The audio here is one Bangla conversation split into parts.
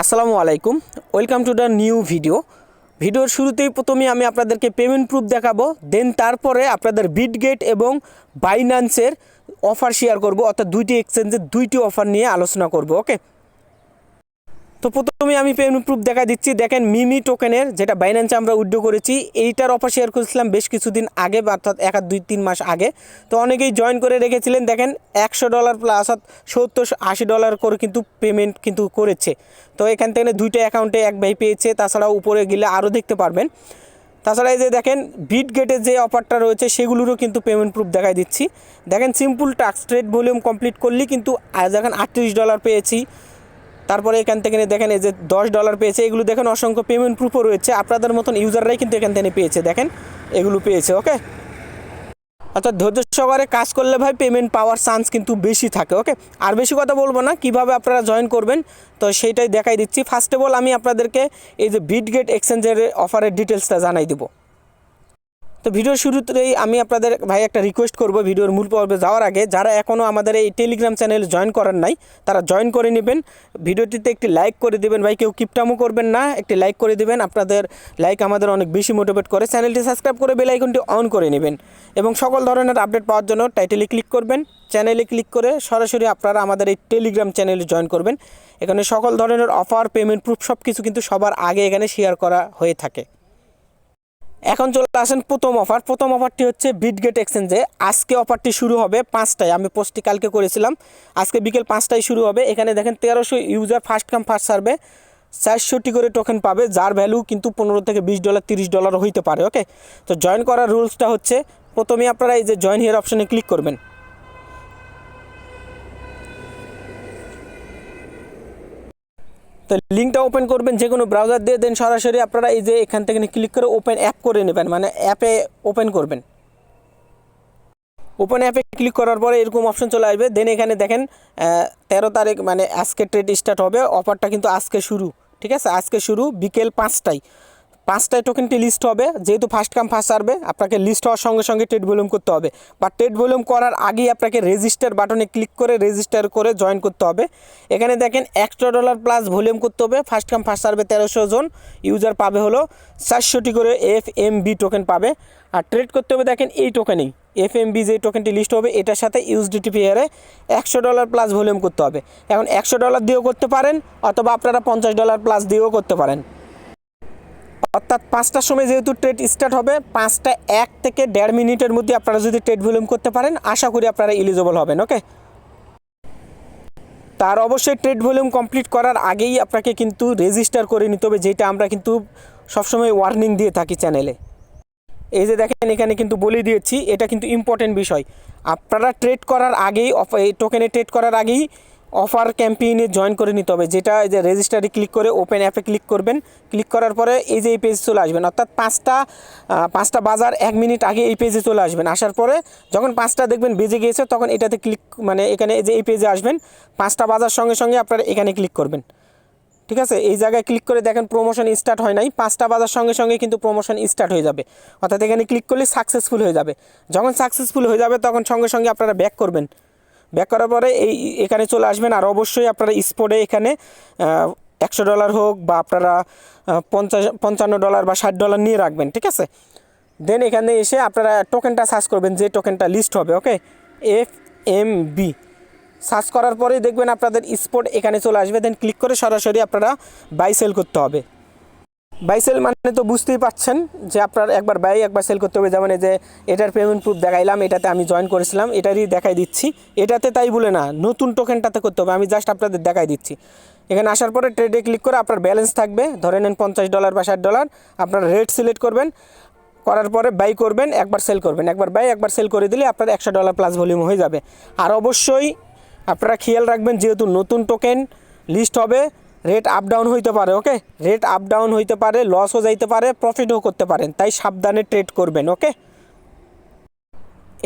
আসসালামু আলাইকুম। Welcome to the new video ভিডিওর শুরুতেই প্রথমে আমি আপনাদেরকে পেমেন্ট প্রুফ দেখাবো দেন তারপরে আপনাদের বিটগেট এবং বাইনান্সের অফার শেয়ার করব, অর্থাৎ দুইটি এক্সচেঞ্জের দুইটি অফার নিয়ে আলোচনা করব ওকে তো প্রথমে আমি পেমেন্ট প্রুফ দেখা দিচ্ছি। দেখেন মিমি টোকেনের যেটা বাইন্যান্সে আমরা উইড্রো করেছি, এইটার অফার শেয়ার করেছিলাম বেশ কিছুদিন আগে অর্থাৎ এক দুই তিন মাস আগে। তো অনেকেই জয়েন করে রেখেছিলেন। দেখেন একশো ডলার প্লাস সত্তর, আশি ডলার করে কিন্তু পেমেন্ট কিন্তু করেছে। তো এখান থেকে দুইটা অ্যাকাউন্টে এক ভাই পেয়েছে তাছাড়া উপরে গেলে আরও দেখতে পারবেন। তাছাড়া এই যে দেখেন বিট গেটের যে অফারটা রয়েছে, সেগুলোরও কিন্তু পেমেন্ট প্রুফ দেখাই দিচ্ছি। দেখেন simple tasks trade volume complete করলেই কিন্তু দেখেন আটত্রিশ ডলার পেয়েছি। তারপরে এখান থেকে দেখেন এই যে দশ ডলার পেয়েছে। এগুলো দেখেন অসংখ্য পেমেন্ট প্রুফও রয়েছে। আপনাদের মতন ইউজাররাই কিন্তু এখান থেকে পেয়েছে। দেখেন, এগুলো পেয়েছে ওকে অর্থাৎ ধৈর্য সহকারে কাজ করলে ভাই পেমেন্ট পাওয়ার চান্স কিন্তু বেশি থাকে ওকে আর বেশি কথা বলব না, কীভাবে আপনারা জয়েন করবেন, তো সেইটাই দেখাই দিচ্ছি। ফার্স্ট অফ অল আমি আপনাদেরকে এই যে বিটগেট এক্সচেঞ্জের অফারের ডিটেলসটা জানাই দিব। তো ভিডিওর শুরুতেই আমি আপনাদের ভাই একটা রিকোয়েস্ট করব ভিডিওর মূল পর্বে যাওয়ার আগে। যারা এখনও আমাদের এই টেলিগ্রাম চ্যানেল জয়েন করেন নাই, তারা জয়েন করে নেবেন। ভিডিওটিতে একটি লাইক করে দিবেন। ভাই, কেউ কিপটামো করবেন না, একটি লাইক করে দিবেন। আপনাদের লাইক আমাদের অনেক বেশি মোটিভেট করে। চ্যানেলটি সাবস্ক্রাইব করে বেল আইকনটি অন করে নেবেন। এবং সকল ধরনের আপডেট পাওয়ার জন্য টাইটেলে ক্লিক করবেন। চ্যানেলে ক্লিক করে সরাসরি আপনারা আমাদের এই টেলিগ্রাম চ্যানেলে জয়েন করবেন। এখানে সকল ধরনের অফার পেমেন্ট প্রুফ সব কিছু কিন্তু সবার আগে এখানে শেয়ার করা হয়ে থাকে। এখন চলে আসেন প্রথম অফার প্রথম অফারটি হচ্ছে বিটগেট এক্সচেঞ্জে আজকে অফারটি শুরু হবে পাঁচটায়। আমি পোস্টটি কালকে করেছিলাম। আজকে বিকেল পাঁচটায় শুরু হবে। এখানে দেখেন তেরোশো user first come first serve চারশোটি করে টোকেন পাবে, যার ভ্যালু কিন্তু পনেরো থেকে বিশ ডলার তিরিশ ডলার হইতে পারে ওকে তো জয়েন করার রুলসটা হচ্ছে প্রথমে আপনারা এই যে জয়েন হিয়ার অপশানে ক্লিক করবেন। তো লিঙ্কটা ওপেন করবেন যে কোনো ব্রাউজার দিয়ে দেন সরাসরি আপনারা এই যে এখান থেকে ক্লিক করে ওপেন অ্যাপ করে নেবেন মানে অ্যাপে ওপেন করবেন। ওপেন অ্যাপে ক্লিক করার পরে এরকম অপশন চলে আসবে দেন এখানে দেখেন তেরো তারিখ মানে আজকে ট্রেড স্টার্ট হবে অফারটা কিন্তু আজকে শুরু, ঠিক আছে? আজকে শুরু বিকেল পাঁচটায়। পাঁচটায় টোকেনটি লিস্ট হবে। যেহেতু ফার্স্ট কাম ফার্স্ট সার্ভে আপনাকে লিস্ট হওয়ার সঙ্গে সঙ্গে ট্রেড ভলিউম করতে হবে। বা ট্রেড ভলিউম করার আগেই আপনাকে রেজিস্টার বাটনে ক্লিক করে রেজিস্টার করে জয়েন করতে হবে। এখানে দেখেন একশো ডলার প্লাস ভলিউম করতে হবে। ফার্স্ট কাম ফার্স্ট সার্ভে তেরোশো জন ইউজার পাবে হলো, চারশোটি করে এফ এম বি টোকেন পাবে। আর ট্রেড করতে হবে দেখেন এই টোকেনেই এফ এম বি যে টোকেনটি লিস্ট হবে, এটার সাথে ইউএসডিটি পেয়ারে একশো ডলার প্লাস ভলিউম করতে হবে। এখন একশো ডলার দিয়েও করতে পারেন, অথবা আপনারা পঞ্চাশ ডলার প্লাস দিয়েও করতে পারেন। অর্থাৎ পাঁচটার সময় যেহেতু ট্রেড স্টার্ট হবে, পাঁচটা এক থেকে দেড় মিনিটের মধ্যে আপনারা যদি ট্রেড ভলিউম করতে পারেন, আশা করি আপনারা এলিজিবল হবেন ওকে তার অবশ্যই ট্রেড ভলিউম কমপ্লিট করার আগেই আপনাকে কিন্তু রেজিস্টার করে নিতে হবে, যেটা আমরা কিন্তু সবসময় ওয়ার্নিং দিয়ে থাকি চ্যানেলে এই যে দেখেন, এখানে কিন্তু বলে দিয়েছি, এটা কিন্তু ইম্পর্টেন্ট বিষয়। আপনারা ট্রেড করার আগেই টোকেনে ট্রেড করার আগেই অফার ক্যাম্পেইনে জয়েন করে নিতে হবে, যেটা এই যে রেজিস্টারে ক্লিক করে ওপেন অ্যাপে ক্লিক করবেন। ক্লিক করার পরে এই যে এই পেজ চলে আসবেন, অর্থাৎ পাঁচটা পাঁচটা বাজার এক মিনিট আগে এই পেজে চলে আসবেন। আসার পরে যখন পাঁচটা দেখবেন বেজে গিয়েছে, তখন এটাতে ক্লিক মানে এখানে এই যে এই পেজে আসবেন, পাঁচটা বাজার সঙ্গে সঙ্গে আপনারা এখানে ক্লিক করবেন। ঠিক আছে? এই জায়গায় ক্লিক করে দেখেন প্রমোশন স্টার্ট হয় নাই, পাঁচটা বাজার সঙ্গে সঙ্গে কিন্তু প্রমোশন স্টার্ট হয়ে যাবে। অর্থাৎ এখানে ক্লিক করলে সাকসেসফুল হয়ে যাবে। যখন সাকসেসফুল হয়ে যাবে, তখন সঙ্গে সঙ্গে আপনারা ব্যাক করবেন। ব্যাক করার পরে এই এখানে চলে আসবেন। আর অবশ্যই আপনারা স্পটে এখানে একশো ডলার হোক বা আপনারা পঞ্চাশ, পঞ্চান্ন ডলার বা ষাট ডলার নিয়ে রাখবেন, ঠিক আছে? দেন এখানে এসে আপনারা টোকেনটা সার্চ করবেন, যে টোকেনটা লিস্ট হবে okay F M B search করার পরেই দেখবেন আপনাদের স্পট এখানে চলে আসবে দেন ক্লিক করে সরাসরি আপনারা বাই সেল করতে হবে। বাই সেল মানে তো বুঝতেই পারছেন যে আপনার একবার বাই, একবার সেল করতে হবে। যেমন যে এটার পেমেন্ট প্রুফ দেখাইলাম, এটাতে আমি জয়েন করেছিলাম, এটারই দেখাই দিচ্ছি। এটাতে তাই বলে না, নতুন টোকেনটাতে করতে হবে। আমি জাস্ট আপনাদের দেখাই দিচ্ছি। এখানে আসার পরে ট্রেডে ক্লিক করে আপনার ব্যালেন্স থাকবে। ধরে নেন পঞ্চাশ ডলার বা ষাট ডলার আপনার রেট সিলেক্ট করবেন। করার পরে বাই করবেন, একবার সেল করবেন। একবার বাই একবার সেল করে দিলে আপনার একশো ডলার প্লাস ভলিউম হয়ে যাবে। আর অবশ্যই আপনারা খেয়াল রাখবেন, যেহেতু নতুন টোকেন লিস্ট হবে রেট আপ ডাউন হইতে পারে ওকে রেট আপ ডাউন হইতে পারে লসও যাইতে পারে প্রফিটও করতে পারেন, তাই সাবধানে ট্রেড করবেন ওকে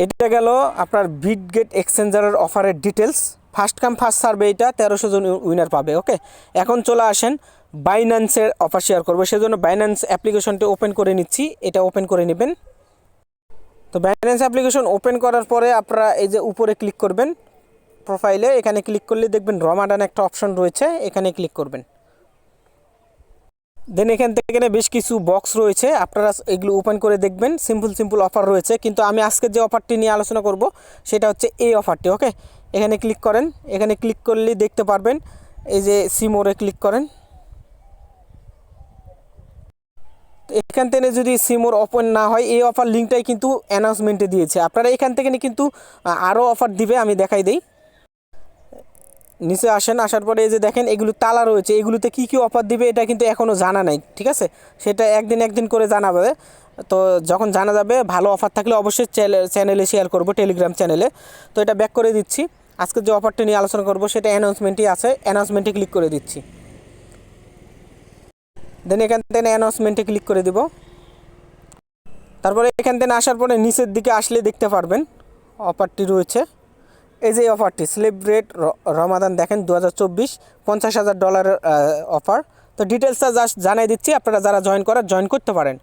এটা গেল আপনার বিটগেট এক্সচেঞ্জারের অফারের details first come first serve এটা তেরোশো জন উইনার পাবে ওকে এখন চলে আসেন বাইন্যান্সের অফার শেয়ার করব, সেজন্য বাইন্যান্স অ্যাপ্লিকেশনটি ওপেন করে নিচ্ছি, এটা ওপেন করে নেবেন। তো বাইন্যান্স অ্যাপ্লিকেশন ওপেন করার পরে আপনারা এই যে উপরে ক্লিক করবেন প্রোফাইলে এখানে ক্লিক করলে দেখবেন রমাডান একটা অপশন রয়েছে, এখানে ক্লিক করবেন। দেন এখান থেকে এখানে বেশ কিছু বক্স রয়েছে, আপনারা এগুলো ওপেন করে দেখবেন সিম্পল সিম্পল অফার রয়েছে। কিন্তু আমি আজকে যে অফারটি নিয়ে আলোচনা করব, সেটা হচ্ছে এই অফারটি ওকে এখানে ক্লিক করেন, এখানে ক্লিক করলে দেখতে পারবেন, এই যে সিমোরে ক্লিক করেন। এখান থেকে যদি সিমোর ওপেন না হয়, এই অফার লিঙ্কটাই কিন্তু অ্যানাউন্সমেন্টে দিয়েছে। আপনারা এখান থেকে কিন্তু আরও অফার দিবে, আমি দেখাই দিই। নিচে আসেন, আসার পরে এই যে দেখেন এগুলো তালা রয়েছে, এগুলোতে কী কী অফার দিবে এটা কিন্তু এখনও জানা নাই, ঠিক আছে? সেটা একদিন একদিন করে জানাবে। তো যখন জানা যাবে, ভালো অফার থাকলে অবশ্যই চ্যানেলে শেয়ার করব টেলিগ্রাম চ্যানেলে। তো এটা ব্যাক করে দিচ্ছি। আজকে যে অফারটা নিয়ে আলোচনা করব, সেটা অ্যানাউন্সমেন্টই আছে। অ্যানাউন্সমেন্টে ক্লিক করে দিচ্ছি। দেন এখান থেকে অ্যানাউন্সমেন্টে ক্লিক করে দিব। তারপরে এখান থেকে আসার পরে নিচের দিকে আসলে দেখতে পারবেন, অফারটি রয়েছে। এই যে অফারটি সেলিব্রেট রমাদান দেখেন দু হাজার চব্বিশ, পঞ্চাশ হাজার ডলারের অফার তো ডিটেলসটা জাস্ট জানাই দিচ্ছি, আপনারা যারা জয়েন করার জয়েন করতে পারেন।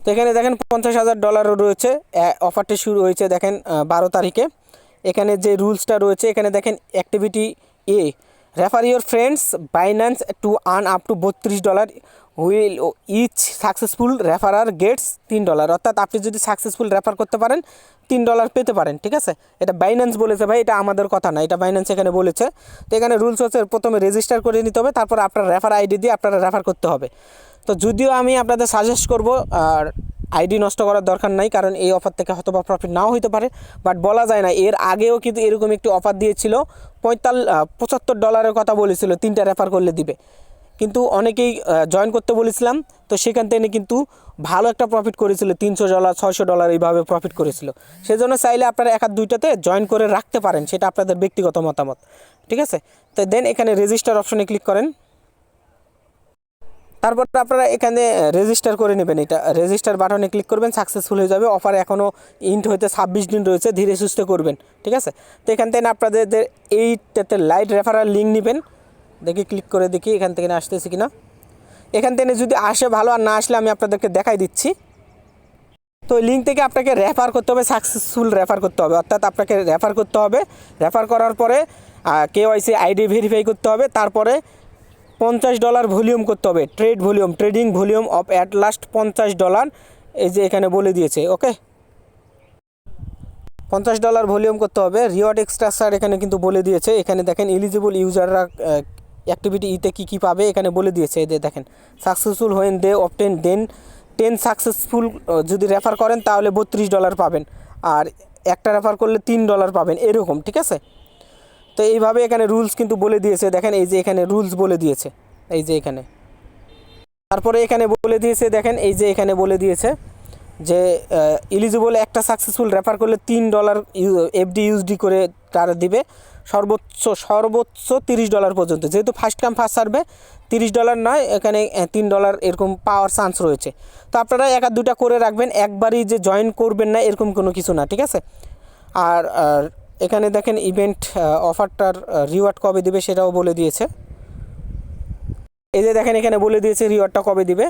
তো এখানে দেখেন পঞ্চাশ হাজার ডলারও রয়েছে অফারটি শুরু হয়েছে দেখেন বারো তারিখে। এখানে যে রুলসটা রয়েছে, এখানে দেখেন activity A refer your friends Binance to earn up to বত্রিশ dollar while each successful referrer gets তিন ডলার অর্থাৎ আপনি যদি সাকসেসফুল রেফার করতে পারেন, তিন ডলার পেতে পারেন, ঠিক আছে? এটা বাইন্যান্স বলেছে ভাই, এটা আমাদের কথা না, এটা বাইন্যান্স এখানে বলেছে। তো এখানে রুলস হচ্ছে, প্রথমে রেজিস্টার করে নিতে হবে, তারপর আপনার রেফার আইডি দিয়ে আপনারা রেফার করতে হবে। তো যদিও আমি আপনাদের সাজেস্ট করব, আর আইডি নষ্ট করার দরকার নাই, কারণ এই অফার থেকে হয়তো বা প্রফিট নাও হইতে পারে। বাট বলা যায় না, এর আগেও কিন্তু এরকম একটি অফার দিয়েছিল পঁয়তাল পঁচাত্তর ডলারের কথা বলেছিল, তিনটা রেফার করলে দিবে। কিন্তু অনেকেই জয়েন করতে বলেছিলাম, তো সেখান থেকে কিন্তু ভালো একটা প্রফিট করেছিল, তিনশো ডলার ছয়শো ডলার এইভাবে প্রফিট করেছিল। সেজন্য চাইলে আপনারা এক আর দুইটাতে জয়েন করে রাখতে পারেন, সেটা আপনাদের ব্যক্তিগত মতামত। ঠিক আছে? তো দেন এখানে রেজিস্টার অপশনে ক্লিক করেন। তারপর আপনারা এখানে রেজিস্টার করে নেবেন এটা। রেজিস্টার বাটনে ক্লিক করবেন সাকসেসফুল হয়ে যাবে। অফার এখনও ইন্ট হইতে ছাব্বিশ দিন রয়েছে, ধীরে সুস্থে করবেন। ঠিক আছে? তো এখান থেকে আপনাদের এইটাতে লাইট রেফারাল লিঙ্ক নেবেন। দেখি ক্লিক করে দেখি এখান থেকে আসতেছে কিনা। এখান থেকে যদি আসে ভালো, আর না আসলে আমি আপনাদেরকে দেখাই দিচ্ছি। তো লিঙ্ক থেকে আপনাকে রেফার করতে হবে সাকসেসফুল রেফার করতে হবে। অর্থাৎ আপনাকে রেফার করতে হবে। রেফার করার পরে কেওয়াইসি আইডি ভেরিফাই করতে হবে। তারপরে পঞ্চাশ ডলার ভলিউম করতে হবে trade volume trading volume of at last পঞ্চাশ ডলার, এই যে এখানে বলে দিয়েছে ওকে পঞ্চাশ ডলার ভলিউম করতে হবে রিওয়ার্ড এক্সট্রাকচার এখানে কিন্তু বলে দিয়েছে, এখানে দেখেন এলিজিবল ইউজাররা অ্যাক্টিভিটি ইতে কী কী পাবে, এখানে বলে দিয়েছে যে দেখেন successful when they obtain then ten successful যদি রেফার করেন তাহলে বত্রিশ ডলার পাবেন, আর একটা রেফার করলে তিন ডলার পাবেন, এরকম, ঠিক আছে? তো এইভাবে এখানে রুলস কিন্তু বলে দিয়েছে। দেখেন এই যে এখানে রুলস বলে দিয়েছে। এই যে এখানে। তারপরে এখানে বলে দিয়েছে, দেখেন এই যে এখানে বলে দিয়েছে যে ইলিজিবল একটা সাকসেসফুল রেফার করলে তিন ডলার এফডি ইউজডি করে তারা দিবে সর্বোচ্চ সর্বোচ্চ তিরিশ ডলার পর্যন্ত। যেহেতু ফার্স্ট কাম ফার্স্ট সার্ভে তিরিশ ডলার নয়, এখানে তিন ডলার এরকম পাওয়ার চান্স রয়েছে। তো আপনারা এক আর দুটা করে রাখবেন, একবারই যে জয়েন করবেন না, এরকম কোনো কিছু না, ঠিক আছে? আর এখানে দেখেন ইভেন্ট অফারটার রিওয়ার্ড কবে দিবে সেটাও বলে দিয়েছে। এই যে দেখেন এখানে বলে দিয়েছে রিওয়ার্ডটা কবে দিবে।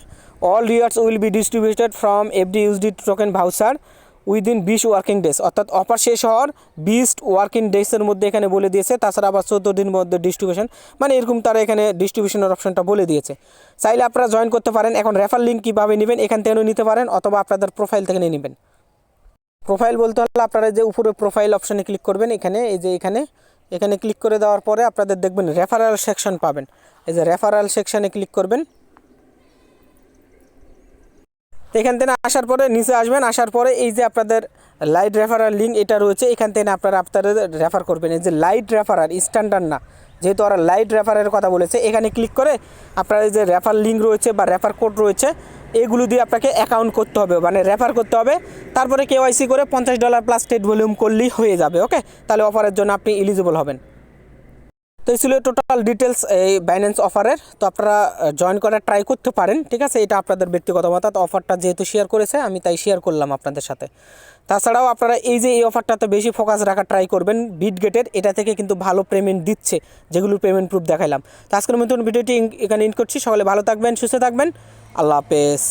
All rewards will be distributed from FD USD token voucher within বিশ ওয়ার্কিং ডেজ অর্থাৎ অফার শেষ হওয়ার বিশ ওয়ার্কিং ডেজের মধ্যে এখানে বলে দিয়েছে, তাছাড়া আবার চোদ্দ দিন মধ্যে ডিস্ট্রিবিউশন মানে এরকম তারা এখানে ডিস্ট্রিবিউশনের অপশনটা বলে দিয়েছে। চাইলে আপনারা জয়েন করতে পারেন, এখন রেফার লিঙ্ক কীভাবে নেবেন, এখান থেকেও নিতে পারেন, অথবা আপনাদের প্রোফাইল থেকে নিয়ে নেবেন। প্রোফাইল বলতে হলে আপনারা যে উপরে প্রোফাইল অপশানে ক্লিক করবেন, এখানে, এই যে এখানে এখানে ক্লিক করে দেওয়ার পরে আপনাদের দেখবেন রেফারাল সেকশন পাবেন। এই যে রেফারাল সেকশানে ক্লিক করবেন। এখান থেকে আসার পরে নিচে আসবেন, আসার পরে এই যে আপনাদের লাইট রেফারাল লিঙ্ক এটা রয়েছে, এখান থেকে আপনারা আপনাদের রেফার করবেন। এই যে লাইট রেফারাল স্ট্যান্ডার্ড না। যেহেতু ওরা লাইট রেফারের কথা বলেছে, এখানে ক্লিক করে আপনার এই যে রেফার লিঙ্ক রয়েছে বা রেফার কোড রয়েছে এগুলো দিয়ে আপনাকে অ্যাকাউন্ট করতে হবে মানে রেফার করতে হবে। তারপরে কেওয়াইসি করে পঞ্চাশ ডলার প্লাস স্টেট ভলিউম করলেই হয়ে যাবে ওকে তাহলে অফারের জন্য আপনি এলিজিবল হবেন। তো এই ছিল টোটাল ডিটেলস এই বাইন্যান্স অফারের তো আপনারা জয়েন করার ট্রাই করতে পারেন, ঠিক আছে? এটা আপনাদের ব্যক্তিগত মত অফারটা যেহেতু শেয়ার করেছে, আমি তাই শেয়ার করলাম আপনাদের সাথে। তাছাড়াও আপনারা এই যে এই অফারটাতে বেশি ফোকাস রাখার ট্রাই করবেন বিট গেটের এটা থেকে কিন্তু ভালো পেমেন্ট দিচ্ছে, যেগুলো পেমেন্ট প্রুফ দেখাইলাম। তো আজকের মতন ভিডিওটি এখানে ইন করছি। সকলে ভালো থাকবেন, সুস্থ থাকবেন। আল্লাহ হাফেজ।